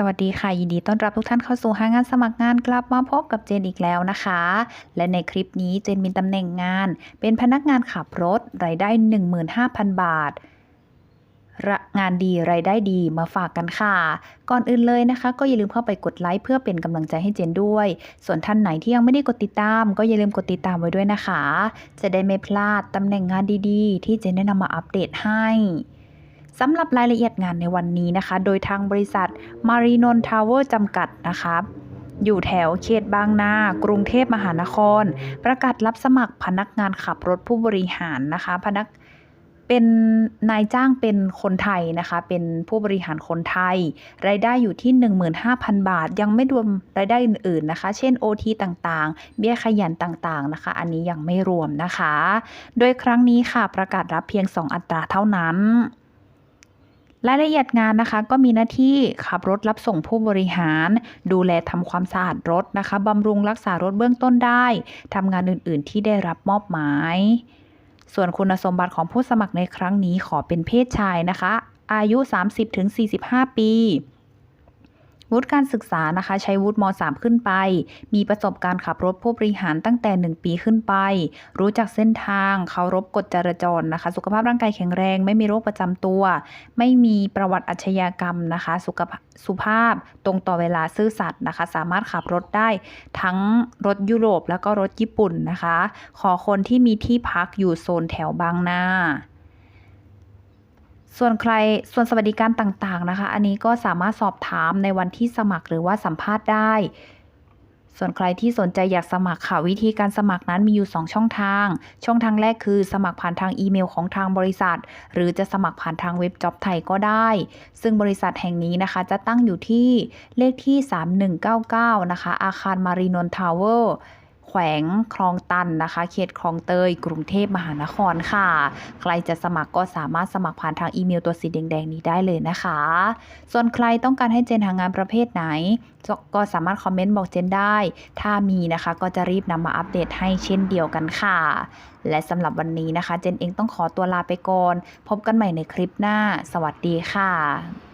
สวัสดีค่ะ ยินดีต้อนรับทุกท่านเข้าสู่ห้างานสมัครงานกลับมาพบกับเจนอีกแล้วนะคะ และในคลิปนี้เจนมีตำแหน่งงาน เป็นพนักงานขับรถรายได้ 15,000 บาทงานดีรายได้ดีมาฝากกันค่ะ ก่อนอื่นเลยนะคะ ก็อย่าลืมเข้าไปกดไลค์เพื่อเป็นกำลังใจให้เจนด้วย ส่วนท่านไหนที่ยังไม่ได้กดติดตาม ก็อย่าลืมกดติดตามไว้ด้วยนะคะ จะได้ไม่พลาดตำแหน่งงานดีๆ ที่เจนได้นำมาอัปเดตให้ สำหรับรายละเอียดงานในวันนี้นะคะ โดยทางบริษัทมารีนนทาวเวอร์จำกัดนะคะอยู่แถวเขตบางนา กรุงเทพมหานคร ประกาศรับสมัครพนักงานขับรถผู้บริหารนะคะ พนักเป็นนายจ้างเป็นคนไทยนะคะ เป็นผู้บริหารคนไทย รายได้อยู่ที่ 15,000 บาท ยังไม่รวมรายได้อื่นๆนะคะ เช่น OT ต่างๆ เบี้ยขยันต่างๆนะคะ อันนี้ยังไม่รวมนะคะ โดยครั้งนี้ค่ะประกาศรับเพียง 2 อัตราเท่านั้น รายละเอียดงานนะคะก็มีหน้าที่ขับรถรับส่งผู้บริหาร ดูแลทำความสะอาดรถนะคะบำรุงรักษารถเบื้องต้นได้ทำงานอื่น ๆ ที่ได้รับมอบหมาย ส่วนคุณสมบัติของผู้สมัครในครั้งนี้ขอเป็นเพศชายนะคะ อายุ 30-45 ปี วุฒิการศึกษานะคะ ใช้วุฒิม .3 ขึ้นไป มีประสบการณ์ขับรถผู้บริหารตั้งแต่ 1 ปีขึ้นไป รู้จักเส้นทาง เคารพกฎจราจรนะคะ สุขภาพร่างกายแข็งแรง ไม่มีโรคประจำตัว ไม่มีประวัติอาชญากรรมนะคะ สุขภาพสุภาพตรงต่อเวลาซื่อสัตย์นะคะ สามารถขับรถได้ทั้งรถยุโรปแล้วก็รถญี่ปุ่นนะคะ ขอคนที่มีที่พักอยู่โซนแถวบางนา ส่วนใครส่วนสวัสดิการต่างๆนะคะ อันนี้ก็สามารถสอบถามในวันที่สมัครหรือว่าสัมภาษณ์ได้ ส่วนใครที่สนใจอยากสมัครค่ะวิธีการสมัครนั้นมีอยู่ 2 ช่องทาง ช่องทางแรกคือสมัครผ่านทางอีเมลของทางบริษัท หรือจะสมัครผ่านทางเว็บจ็อบไทยก็ได้ ซึ่งบริษัทแห่งนี้นะคะจะตั้งอยู่ที่เลขที่ 3199 นะคะ อาคารมารีนนทาวเวอร์ แขวงคลองตันนะคะ เขตคลองเตย กรุงเทพมหานครค่ะ ใครจะสมัครก็สามารถสมัครผ่านทางอีเมลตัวสีแดงๆนี้ได้เลยนะคะ ส่วนใครต้องการให้เจนหางานประเภทไหน ก็สามารถคอมเมนต์บอกเจนได้ ถ้ามีนะคะก็จะรีบนำมาอัปเดตให้เช่นเดียวกันค่ะ และสำหรับวันนี้นะคะ เจนเองต้องขอตัวลาไปก่อน พบกันใหม่ในคลิปหน้า สวัสดีค่ะ